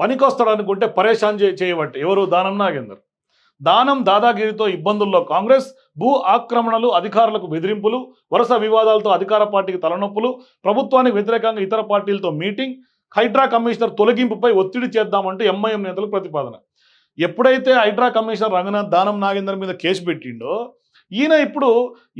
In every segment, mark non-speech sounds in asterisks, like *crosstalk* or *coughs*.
పనికొస్తాడు అనుకుంటే పరేషాన్ చే చేయబట్టే. ఎవరు? దానం నాగేందర్. దానం దాదాగిరితో ఇబ్బందుల్లో కాంగ్రెస్ భూ ఆక్రమణలు అధికారులకు బెదిరింపులు వరుస వివాదాలతో అధికార పార్టీకి తలనొప్పులు ప్రభుత్వానికి వ్యతిరేకంగా ఇతర పార్టీలతో మీటింగ్ హైడ్రా కమిషనర్ తొలగింపుపై ఒత్తిడి చేద్దామంటూ ఎంఐఎం నేతలు ప్రతిపాదన. ఎప్పుడైతే హైడ్రా కమిషనర్ రంగనాథ్ దానం నాగేందర్ మీద కేసు పెట్టిండో ఈయన ఇప్పుడు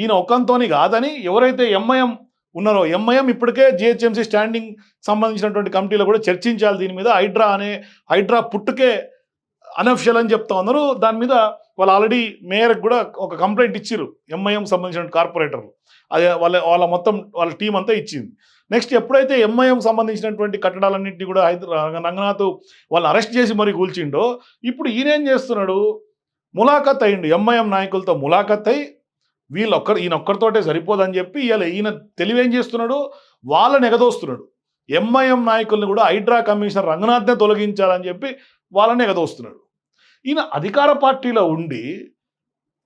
ఈయన ఒకంతోని కాదని ఎవరైతే ఎంఐఎం ఉన్నారో? ఎంఐఎం ఇప్పటికే జిహెచ్ఎంసీ స్టాండింగ్ సంబంధించినటువంటి కమిటీలో కూడా చర్చించాలి దీని మీద. హైడ్రా అనే హైడ్రా పుట్టుకే అనఫిషియల్ అని చెప్తా ఉన్నారు. దాని మీద వాళ్ళు ఆల్రెడీ మేయర్కి కూడా ఒక కంప్లైంట్ ఇచ్చారు ఎంఐఎం సంబంధించిన కార్పొరేటర్లు. అదే వాళ్ళ వాళ్ళ మొత్తం వాళ్ళ టీం అంతా ఇచ్చింది. నెక్స్ట్ ఎప్పుడైతే ఎంఐఎం సంబంధించినటువంటి కట్టడాలన్నింటినీ కూడా హైదరా రంగనాథ్ వాళ్ళని అరెస్ట్ చేసి మరి కూల్చిండో ఇప్పుడు ఈయనేం చేస్తున్నాడు? ములాఖత్ అయ్యిండు. ఎంఐఎం నాయకులతో ములాఖత్ అయి వీళ్ళొక్కరు ఈయన ఒక్కరితోటే సరిపోదని చెప్పి ఇవాళ ఈయన తెలివేం చేస్తున్నాడు? వాళ్ళని ఎగదోస్తున్నాడు. ఎంఐఎం నాయకుల్ని కూడా హైడ్రా కమిషనర్ రంగనాథ్నే తొలగించాలని చెప్పి వాళ్ళని ఎగదోస్తున్నాడు. ఈయన అధికార పార్టీలో ఉండి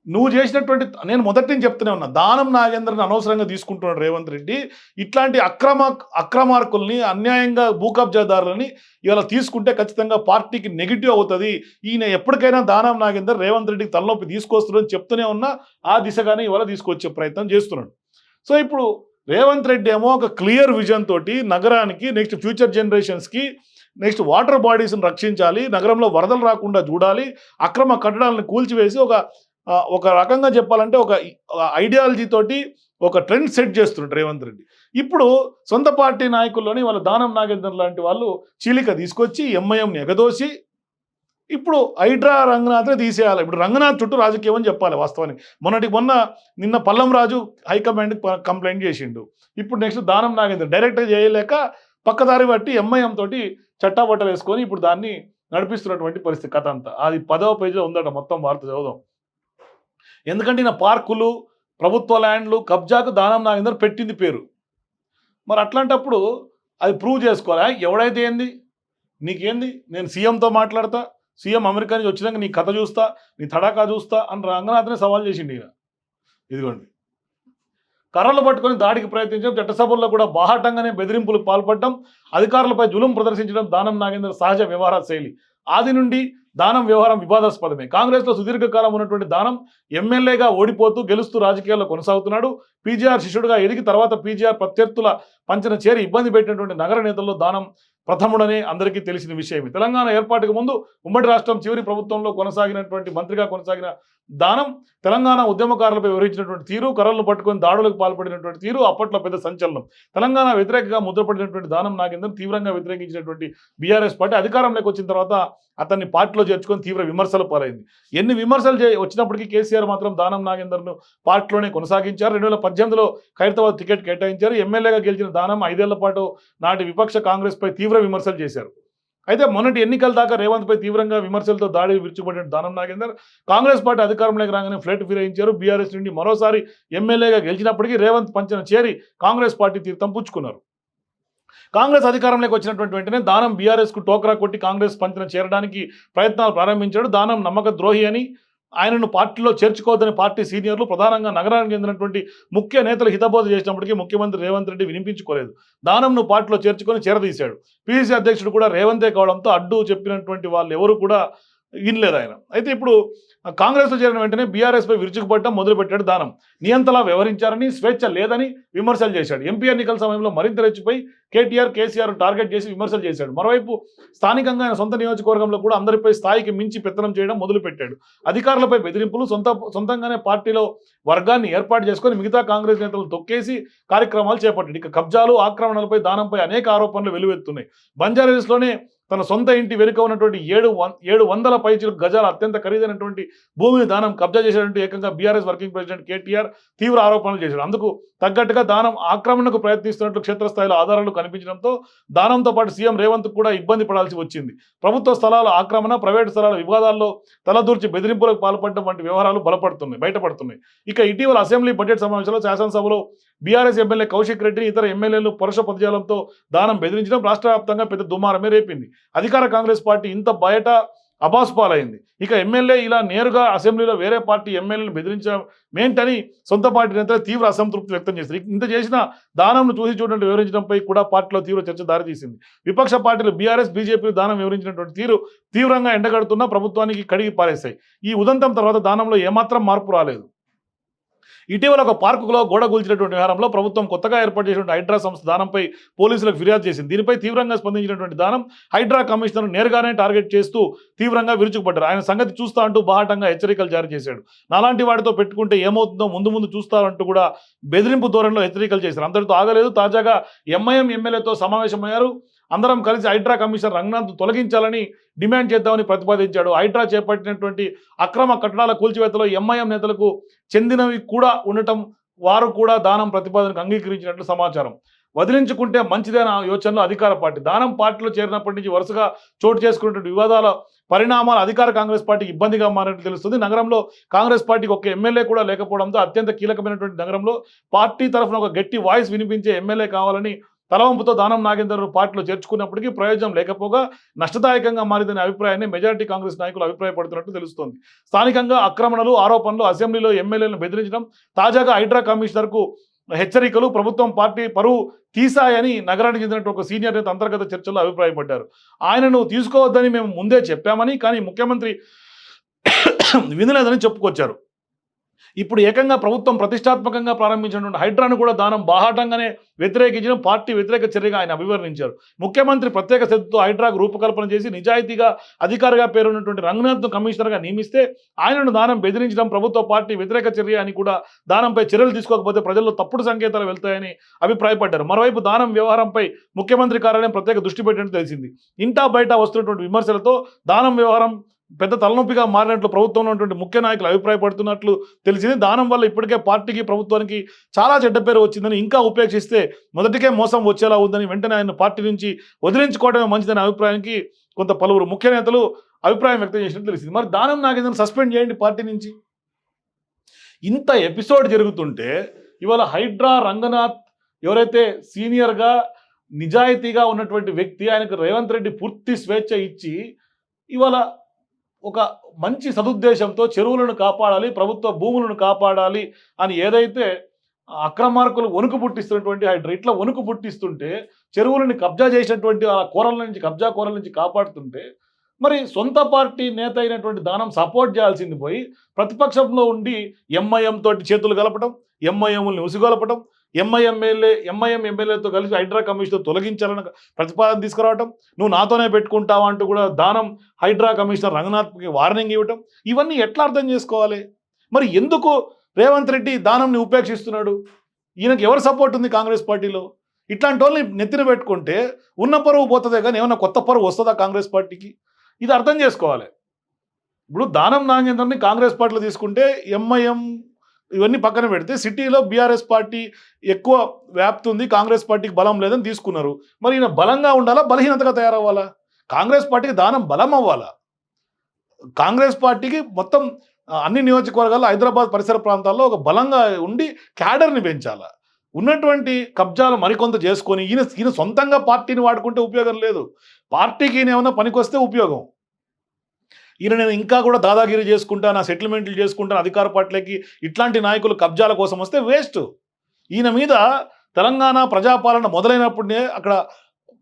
నువ్వు చేసినటువంటి నేను మొదటి నుంచి చెప్తూనే ఉన్నా దానం నాగేంద్రని అనవసరంగా తీసుకుంటున్నాడు రేవంత్ రెడ్డి. ఇట్లాంటి అక్రమ అక్రమార్కుల్ని అన్యాయంగా భూ కబ్జాదారులని ఇవాళ తీసుకుంటే ఖచ్చితంగా పార్టీకి నెగిటివ్ అవుతుంది. ఈయన ఎప్పటికైనా దానం నాగేందర్ రేవంత్ రెడ్డికి తలనొప్పి తీసుకొస్తున్నాడని చెప్తూనే ఉన్నా ఆ దిశగానే ఇవాళ తీసుకొచ్చే ప్రయత్నం చేస్తున్నాడు. సో ఇప్పుడు రేవంత్ రెడ్డి ఏమో ఒక క్లియర్ విజన్ తోటి నగరానికి నెక్స్ట్ ఫ్యూచర్ జనరేషన్స్కి నెక్స్ట్ వాటర్ బాడీస్ని రక్షించాలి నగరంలో వరదలు రాకుండా చూడాలి అక్రమ కట్టడాలను కూల్చివేసి ఒక ఒక రకంగా చెప్పాలంటే ఒక ఐడియాలజీ తోటి ఒక ట్రెండ్ సెట్ చేస్తుంటారు రేవంత్ రెడ్డి. ఇప్పుడు సొంత పార్టీ నాయకుల్లోని వాళ్ళ దానం నాగేంద్రన్ లాంటి వాళ్ళు చీలిక తీసుకొచ్చి ఎంఐఎంని ఎగదోసి ఇప్పుడు హైడ్రా రంగనాథ్ని తీసేయాలి. ఇప్పుడు రంగనాథ్ చుట్టూ రాజకీయం అని చెప్పాలి వాస్తవానికి. మొన్నటి మొన్న నిన్న పల్లం రాజు హైకమాండ్కి కంప్లైంట్ చేసిండు. ఇప్పుడు నెక్స్ట్ దానం నాగేంద్ర డైరెక్ట్గా చేయలేక పక్కదారి బట్టి ఎంఐఎం తోటి చట్టాబట్టలు వేసుకొని ఇప్పుడు దాన్ని నడిపిస్తున్నటువంటి పరిస్థితి కథ అంతా. అది పదవ పేజీలో ఉందట మొత్తం వార్త చదువుదాం. ఎందుకంటే ఈయన పార్కులు ప్రభుత్వ ల్యాండ్లు కబ్జాకు దానం నాగేందర్ పెట్టింది పేరు. మరి అట్లాంటప్పుడు అది ప్రూవ్ చేసుకోవాలా? ఎవడైతే ఏంది? నీకేంది? నేను సీఎంతో మాట్లాడతా సీఎం అమెరికా నుంచి వచ్చినాక నీ కథ చూస్తా నీ తడాకా చూస్తా అని రంగనాథ్నే సవాల్ చేసిండు ఈయన. ఇదిగోండి. కర్రలు పట్టుకొని దాడికి ప్రయత్నించడం చట్టసభల్లో కూడా బాహాటంగానే బెదిరింపులకు పాల్పడడం అధికారులపై జులుం ప్రదర్శించడం దానం నాగేందర్ సహజ వ్యవహార శైలి. ఆది నుండి దానం వ్యవహారం వివాదాస్పదమే. కాంగ్రెస్లో సుదీర్ఘకాలం ఉన్నటువంటి దానం ఎమ్మెల్యేగా ఓడిపోతూ గెలుస్తూ రాజకీయాల్లో కొనసాగుతున్నాడు. పీజీఆర్ శిష్యుడుగా ఎదిగి తర్వాత పీజీఆర్ ప్రత్యర్థుల పంచన చేరి ఇబ్బంది పెట్టినటువంటి నగర నేతల్లో దానం ప్రథముడనే అందరికీ తెలిసిన విషయమే. తెలంగాణ ఏర్పాటుకు ముందు ఉమ్మడి రాష్ట్రం చివరి ప్రభుత్వంలో కొనసాగినటువంటి మంత్రిగా కొనసాగిన దానం తెలంగాణ ఉద్యమకారులపై వివరించినటువంటి తీరు కర్రలు పట్టుకొని దాడులకు పాల్పడినటువంటి తీరు అప్పట్లో పెద్ద సంచలనం. తెలంగాణ వ్యతిరేకంగా ముద్రపడినటువంటి దానం నాగేందర్ తీవ్రంగా వ్యతిరేకించినటువంటి బీఆర్ఎస్ పార్టీ అధికారంలోకి వచ్చిన తర్వాత అతన్ని పార్టీలో చేర్చుకొని తీవ్ర విమర్శలు పాలైంది. ఎన్ని విమర్శలు వచ్చినప్పటికీ కేసీఆర్ మాత్రం దానం నాగేందర్ను పార్టీలోనే కొనసాగించారు. రెండు వేల పద్దెనిమిదిలో ఖైరతాబాద్ టికెట్ కేటాయించారు. ఎమ్మెల్యేగా గెలిచిన దానం ఐదేళ్ళ పాటు నాటి విపక్ష కాంగ్రెస్పై తీవ్ర విమర్శలు చేశారు. అయితే మొన్నటి ఎన్నికల దాకా రేవంత్పై తీవ్రంగా విమర్శలతో దాడి విరుచుకుపడిన దానం నాగేందర్. కాంగ్రెస్ పార్టీ అధికారంలోకి రాగానే ఫ్లైట్ ఫిరాయించారు బీఆర్ఎస్ నుండి మరోసారి ఎమ్మెల్యేగా గెలిచినప్పటికీ రేవంత్ పంచన చేరి కాంగ్రెస్ పార్టీ తీర్థం పుచ్చుకున్నారు. కాంగ్రెస్ అధికారంలోకి వచ్చినటువంటి వెంటనే దానం బీఆర్ఎస్కు టోకరా కొట్టి కాంగ్రెస్ పంచిన చేరడానికి ప్రయత్నాలు ప్రారంభించాడు. దానం నమ్మక ద్రోహి అని ఆయనను పార్టీలో చేర్చుకోవద్దని పార్టీ సీనియర్లు ప్రధానంగా నగరానికి చెందినటువంటి ముఖ్య నేతలు హితబోధ చేసినప్పటికీ ముఖ్యమంత్రి రేవంత్ రెడ్డి వినిపించుకోలేదు. దానంను పార్టీలో చేర్చుకొని చేరదీశాడు. పీసీసీ అధ్యక్షుడు కూడా రేవంతే కావడంతో అడ్డు చెప్పినటువంటి వాళ్ళు ఎవరు కూడా వినలేదు ఆయన. అయితే ఇప్పుడు కాంగ్రెస్లో చేరిన వెంటనే బీఆర్ఎస్పై విరుచుకుపడటం మొదలుపెట్టాడు దానం. నియంతలా వ్యవహరించారని స్వేచ్ఛ లేదని విమర్శలు చేశాడు. ఎంపీ ఎన్నికల సమయంలో మరింత రెచ్చిపోయి కేటీఆర్ కేసీఆర్ టార్గెట్ చేసి విమర్శలు చేశాడు. మరోవైపు స్థానికంగా ఆయన సొంత నియోజకవర్గంలో కూడా అందరిపై స్థాయికి మించి పెత్తనం చేయడం మొదలుపెట్టాడు. అధికారులపై బెదిరింపులు సొంత సొంతంగానే పార్టీలో వర్గాన్ని ఏర్పాటు చేసుకొని మిగతా కాంగ్రెస్ నేతలు తొక్కేసి కార్యక్రమాలు చేపట్టాడు. ఇక కబ్జాలు ఆక్రమణలపై దానంపై అనేక ఆరోపణలు వెలువెత్తున్నాయి. బంజారాహిల్స్లోనే తన సొంత ఇంటి వెనుక ఉన్నటువంటి ఏడు వన్ ఏడు వందల పైచులకు గజాల అత్యంత ఖరీదైనటువంటి భూమిని దానం కబ్జా చేసినటువంటి ఏకంగా బీఆర్ఎస్ వర్కింగ్ ప్రెసిడెంట్ కేటీఆర్ తీవ్ర ఆరోపణలు చేశాడు. అందుకు తగ్గట్టుగా దానం ఆక్రమణకు ప్రయత్నిస్తున్నట్లు క్షేత్రస్థాయిలో ఆధారాలు కనిపించడంతో దానంతో పాటు సీఎం రేవంత్ కూడా ఇబ్బంది పడాల్సి వచ్చింది. ప్రభుత్వ స్థలాల ఆక్రమణ ప్రైవేటు స్థలాల వివాదాల్లో తలదూర్చి బెదిరింపులకు పాల్పడడం వంటి వ్యవహారాలు బలపడుతున్నాయి బయటపడుతున్నాయి. ఇక ఇటీవల అసెంబ్లీ బడ్జెట్ సమావేశంలో శాసనసభలో బీఆర్ఎస్ ఎమ్మెల్యే కౌశిక్ రెడ్డి ఇతర ఎమ్మెల్యేలు పరుష పదజాలంతో దానం బెదిరించడం రాష్ట్ర వ్యాప్తంగా పెద్ద దుమారమే రేపింది. అధికార కాంగ్రెస్ పార్టీ ఇంత బయట అబాస్ పాలైంది. ఇక ఎమ్మెల్యే ఇలా నేరుగా అసెంబ్లీలో వేరే పార్టీ ఎమ్మెల్యేలను బెదిరించమేంటని సొంత పార్టీ నేతలు తీవ్ర అసంతృప్తి వ్యక్తం చేశారు. ఇంత చేసిన దానంను చూసి చూడండి వివరించడంపై కూడా పార్టీలో తీవ్ర చర్చ దారితీసింది. విపక్ష పార్టీలు బీఆర్ఎస్ బీజేపీలు దానం వివరించినటువంటి తీరు తీవ్రంగా ఎండగడుతున్న ప్రభుత్వానికి కడిగి పారేశాయి. ఈ ఉదంతం తర్వాత దానంలో ఏమాత్రం మార్పు రాలేదు. ఇటీవల ఒక పార్కులో గోడ కూల్చినటువంటి వ్యవహారంలో ప్రభుత్వం కొత్తగా ఏర్పాటు చేసినటువంటి హైడ్రా సంస్థ దానంపై పోలీసులకు ఫిర్యాదు చేసింది. దీనిపై తీవ్రంగా స్పందించినటువంటి దానం హైడ్రా కమిషనర్ నేరుగానే టార్గెట్ చేస్తూ తీవ్రంగా విరుచుకుపడ్డారు. ఆయన సంగతి చూస్తా అంటూ బాహాటంగా హెచ్చరికలు జారీ చేశాడు. నాలాంటి వాటితో పెట్టుకుంటే ఏమవుతుందో ముందు ముందు చూస్తారంటూ కూడా బెదిరింపు ధోరణిలో హెచ్చరికలు చేశారు. అందరితో ఆగలేదు. తాజాగా ఎంఐఎం ఎమ్మెల్యేతో సమావేశమయ్యారు. అందరం కలిసి హైడ్రా కమిషనర్ రంగనాథ్ తొలగించాలని డిమాండ్ చేద్దామని ప్రతిపాదించాడు. హైడ్రా చేపట్టినటువంటి అక్రమ కట్టడాల కూల్చివేతలో ఎంఐఎం నేతలకు చెందినవి కూడా ఉండటం వారు కూడా దానం ప్రతిపాదనకు అంగీకరించినట్లు సమాచారం. వదిలించుకుంటే మంచిదైన యోచనలో అధికార పార్టీ? దానం పార్టీలో చేరినప్పటి నుంచి వరుసగా చోటు చేసుకున్నటువంటి వివాదాల పరిణామాలు అధికార కాంగ్రెస్ పార్టీకి ఇబ్బందిగా మారినట్టు తెలుస్తుంది. నగరంలో కాంగ్రెస్ పార్టీకి ఒక ఎమ్మెల్యే కూడా లేకపోవడంతో అత్యంత కీలకమైనటువంటి నగరంలో పార్టీ తరఫున ఒక గట్టి వాయిస్ వినిపించే ఎమ్మెల్యే కావాలని తలవంపుతో దానం నాగేందర్ పార్టీలో చేర్చుకున్నప్పటికీ ప్రయోజనం లేకపోగా నష్టదాయకంగా మారిందనే అభిప్రాయాన్ని మెజారిటీ కాంగ్రెస్ నాయకులు అభిప్రాయపడుతున్నట్టు తెలుస్తోంది. స్థానికంగా ఆక్రమణలు ఆరోపణలు అసెంబ్లీలో ఎమ్మెల్యేలను బెదిరించడం తాజాగా హైడ్రా కమిషనర్కు హెచ్చరికలు ప్రభుత్వం పార్టీ పరువు తీశాయని నగరానికి చెందినట్టు ఒక సీనియర్ నేత అంతర్గత చర్చల్లో అభిప్రాయపడ్డారు. ఆయనను తీసుకోవద్దని మేము ముందే చెప్పామని కానీ ముఖ్యమంత్రి *coughs* వినలేదని చెప్పుకొచ్చారు. ఇప్పుడు ఏకంగా ప్రభుత్వం ప్రతిష్టాత్మకంగా ప్రారంభించినటువంటి హైడ్రాను కూడా దానం బాహాటంగానే వ్యతిరేకించడం పార్టీ వ్యతిరేక చర్యగా ఆయన అభివర్ణించారు. ముఖ్యమంత్రి ప్రత్యేక శ్రద్ధతో హైడ్రాకు రూపకల్పన చేసి నిజాయితీగా అధికారిగా పేరున్నటువంటి రంగనాథ్ను కమిషనర్గా నియమిస్తే ఆయనను దానం బెదిరించడం ప్రభుత్వ పార్టీ వ్యతిరేక చర్య అని కూడా దానంపై చర్యలు తీసుకోకపోతే ప్రజల్లో తప్పుడు సంకేతాలు వెళ్తాయని అభిప్రాయపడ్డారు. మరోవైపు దానం వ్యవహారంపై ముఖ్యమంత్రి కార్యాలయం ప్రత్యేక దృష్టి పెట్టినట్టు తెలిసింది. ఇంటా బయట వస్తున్నటువంటి విమర్శలతో దానం వ్యవహారం పెద్ద తలనొప్పిగా మారినట్లు ప్రభుత్వంలో ఉన్నటువంటి ముఖ్య నాయకులు అభిప్రాయపడుతున్నట్లు తెలిసింది. దానం వల్ల ఇప్పటికే పార్టీకి ప్రభుత్వానికి చాలా చెడ్డ పేరు వచ్చిందని ఇంకా ఉపేక్షిస్తే మొదటికే మోసం వచ్చేలా ఉందని వెంటనే ఆయన పార్టీ నుంచి వదిలించుకోవడమే మంచిదనే అభిప్రాయానికి కొంత పలువురు ముఖ్య నేతలు అభిప్రాయం వ్యక్తం చేసినట్టు తెలిసింది. మరి దానం నాగేంద్రను సస్పెండ్ చేయండి పార్టీ నుంచి? ఇంత ఎపిసోడ్ జరుగుతుంటే ఇవాళ హైడ్రా రంగనాథ్ ఎవరైతే సీనియర్గా నిజాయితీగా ఉన్నటువంటి వ్యక్తి ఆయనకు రేవంత్ రెడ్డి పూర్తి స్వేచ్ఛ ఇచ్చి ఇవాళ ఒక మంచి సదుద్దేశంతో చెరువులను కాపాడాలి ప్రభుత్వ భూములను కాపాడాలి అని ఏదైతే అక్రమార్కులు వణుకు పుట్టిస్తున్నటువంటి హైడ్రా ఇట్లా వణుకు పుట్టిస్తుంటే చెరువులను కబ్జా చేసినటువంటి ఆ కూరల నుంచి కబ్జా కూరల నుంచి కాపాడుతుంటే మరి సొంత పార్టీ నేత అయినటువంటి దానం సపోర్ట్ చేయాల్సింది పోయి ప్రతిపక్షంలో ఉండి ఎంఐఎం తోటి చేతులు కలపడం ఎంఐఎంని ఉసిగొలపడం ఎంఐ ఎమ్మెల్యే ఎంఐఎం ఎమ్మెల్యేతో కలిసి హైడ్రా కమిషన్ తొలగించాలని ప్రతిపాదన తీసుకురావటం నువ్వు నాతోనే పెట్టుకుంటావా అంటూ కూడా దానం హైడ్రా కమిషనర్ రంగనాథ్కి వార్నింగ్ ఇవ్వటం ఇవన్నీ ఎట్లా అర్థం చేసుకోవాలి? మరి ఎందుకు రేవంత్ రెడ్డి దానంని ఉపేక్షిస్తున్నాడు? ఈయనకి ఎవరు సపోర్ట్ ఉంది కాంగ్రెస్ పార్టీలో? ఇట్లాంటి వాళ్ళని నెత్తిన పెట్టుకుంటే ఉన్న పరువు పోతుందే కానీ ఏమైనా కొత్త పరువు వస్తుందా కాంగ్రెస్ పార్టీకి? ఇది అర్థం చేసుకోవాలి. ఇప్పుడు దానం నాగేంద్రని కాంగ్రెస్ పార్టీలో తీసుకుంటే ఎంఐఎం ఇవన్నీ పక్కన పెడితే సిటీలో బీఆర్ఎస్ పార్టీ ఎక్కువ వ్యాప్తి ఉంది కాంగ్రెస్ పార్టీకి బలం లేదని తీసుకున్నారు. మరి ఈయన బలంగా ఉండాలా బలహీనతగా తయారవ్వాలా? కాంగ్రెస్ పార్టీకి దానం బలం అవ్వాలా? కాంగ్రెస్ పార్టీకి మొత్తం అన్ని నియోజకవర్గాల్లో హైదరాబాద్ పరిసర ప్రాంతాల్లో ఒక బలంగా ఉండి క్యాడర్ని పెంచాలా? ఉన్నటువంటి కబ్జాలు మరికొంత చేసుకొని ఈయన ఈయన సొంతంగా పార్టీని వాడుకుంటే ఉపయోగం లేదు. పార్టీకి ఈయన ఏమైనా పనికొస్తే ఉపయోగం. ఈయన నేను ఇంకా కూడా దాదాగిరి చేసుకుంటా నా సెటిల్మెంట్లు చేసుకుంటాను అధికార పార్టీలకి ఇట్లాంటి నాయకులు కబ్జాల కోసం వస్తే వేస్ట్. ఈయన మీద తెలంగాణ ప్రజాపాలన మొదలైనప్పుడే అక్కడ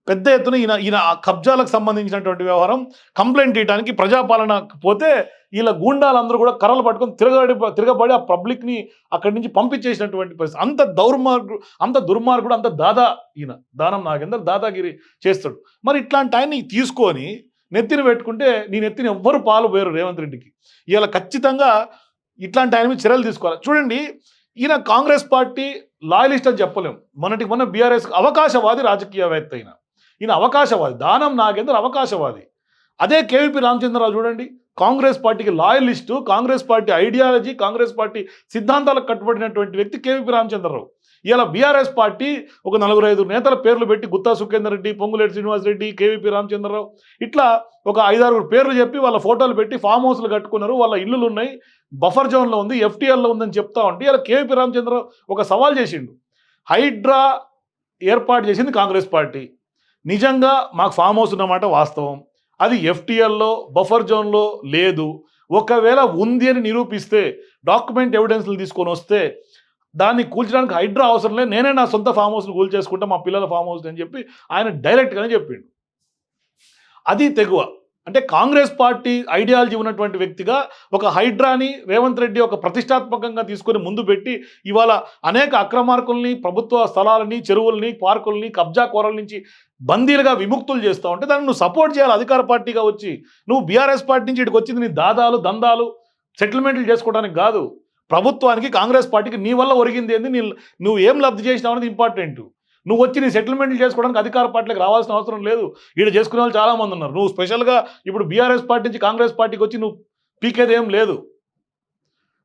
పెద్ద ఎత్తున ఈయన ఈయన ఆ కబ్జాలకు సంబంధించినటువంటి వ్యవహారం కంప్లైంట్ ఇవ్వడానికి ప్రజాపాలన పోతే వీళ్ళ గూండాలందరూ కూడా కర్రలు పట్టుకొని తిరగబడి తిరగబడి ఆ పబ్లిక్ని అక్కడి నుంచి పంపించేసినటువంటి పరిస్థితి. అంత దౌర్మార్గు అంత దుర్మార్గుడు అంత దాదా ఈయన దానం నాగేందర్ దాదాగిరి చేస్తాడు. మరి ఇట్లాంటి ఆయన్ని తీసుకొని నెత్తిన పెట్టుకుంటే నీ నెత్తిని ఎవ్వరు పాలు పోయారు రేవంత్ రెడ్డికి. ఇలా ఖచ్చితంగా ఇట్లాంటి ఆయన మీద చర్యలు తీసుకోవాలి. చూడండి ఈయన కాంగ్రెస్ పార్టీ లాయలిస్ట్ అని చెప్పలేం. మొన్నటికి మొన్న బీఆర్ఎస్ అవకాశవాది రాజకీయవేత్త అయిన ఈయన అవకాశవాది దానం నాగేందర్ అవకాశవాది. అదే కేవీపీ రామచంద్రరావు చూడండి Congress party loyalist Congress party ideology Congress party సిద్ధాంతాలకు కట్టుబడినటువంటి వ్యక్తి కేవీపీ రామచంద్రరావు. ఇలా బీఆర్ఎస్ పార్టీ ఒక నలుగురు ఐదు నేతల పేర్లు పెట్టి గుత్తా సుఖేందర్ రెడ్డి పొంగులేటి శ్రీనివాసరెడ్డి కేవీపీ రామచంద్రరావు ఇట్లా ఒక ఐదారుగురు పేర్లు చెప్పి వాళ్ళ ఫోటోలు పెట్టి ఫామ్ హౌస్లు కట్టుకున్నారు. వాళ్ళ ఇల్లులు ఉన్నాయి బఫర్ జోన్లో ఉంది ఎఫ్టీఎల్లో ఉందని చెప్తా ఉంటే ఇలా కేవీపీ రామచంద్రరావు ఒక సవాల్ చేసిండు. హైడ్రా ఏర్పాటు చేసింది కాంగ్రెస్ పార్టీ. నిజంగా మాకు ఫామ్ హౌస్ ఉన్నమాట వాస్తవం. అది ఎఫ్టీఎల్లో బఫర్ జోన్లో లేదు. ఒకవేళ ఉంది అని నిరూపిస్తే డాక్యుమెంట్ ఎవిడెన్స్లు తీసుకొని వస్తే దాన్ని కూల్చడానికి హైడ్రా అవసరం లేదు. నేనే నా సొంత ఫామ్ హౌస్ని కూల్చేసుకుంటా మా పిల్లల ఫామ్ హౌస్ అని చెప్పి ఆయన డైరెక్ట్గానే చెప్పిండు. అది తెగువ. అంటే కాంగ్రెస్ పార్టీ ఐడియాలజీ ఉన్నటువంటి వ్యక్తిగా ఒక హైడ్రాని రేవంత్ రెడ్డి ఒక ప్రతిష్టాత్మకంగా తీసుకొని ముందు పెట్టి ఇవాళ అనేక అక్రమార్కుల్ని ప్రభుత్వ స్థలాలని చెరువుల్ని పార్కుల్ని కబ్జా కోరల నుంచి బందీలుగా విముక్తులు చేస్తూ ఉంటే దాన్ని నువ్వు సపోర్ట్ చేయాలి. అధికార పార్టీగా వచ్చి. నువ్వు బీఆర్ఎస్ పార్టీ నుంచి ఇక్కడికి వచ్చింది నీ దాదాలు దందాలు సెటిల్మెంట్లు చేసుకోవడానికి కాదు. ప్రభుత్వానికి కాంగ్రెస్ పార్టీకి నీ వల్ల ఒరిగింది ఏంది? నీ నువ్వు ఏం లబ్ధి చేసినావు అనేది ఇంపార్టెంట్ నువ్వు వచ్చి నీ సెటిల్మెంట్లు చేసుకోవడానికి అధికార పార్టీలకు రావాల్సిన అవసరం లేదు. ఈడ చేసుకునే వాళ్ళు చాలామంది ఉన్నారు. నువ్వు స్పెషల్గా ఇప్పుడు బీఆర్ఎస్ పార్టీ నుంచి కాంగ్రెస్ పార్టీకి వచ్చి నువ్వు పీకేది ఏం లేదు.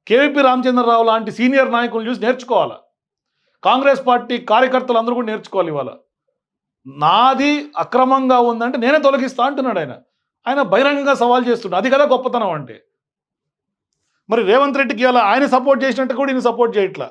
కేవీపీ రామచంద్రరావు లాంటి సీనియర్ నాయకులను చూసి నేర్చుకోవాలి? కాంగ్రెస్ పార్టీ కార్యకర్తలు అందరూ కూడా నేర్చుకోవాలి ఇవాళ. నాది అక్రమంగా ఉందంటే నేనే తొలగిస్తా అంటున్నాడు ఆయన. ఆయన బహిరంగంగా సవాల్ చేస్తున్నాడు అది కదా గొప్పతనం అంటే. మరి రేవంత్ రెడ్డికి ఇవాళ ఆయన సపోర్ట్ చేసినట్టు కూడా ఈయన సపోర్ట్ చేయట్లా.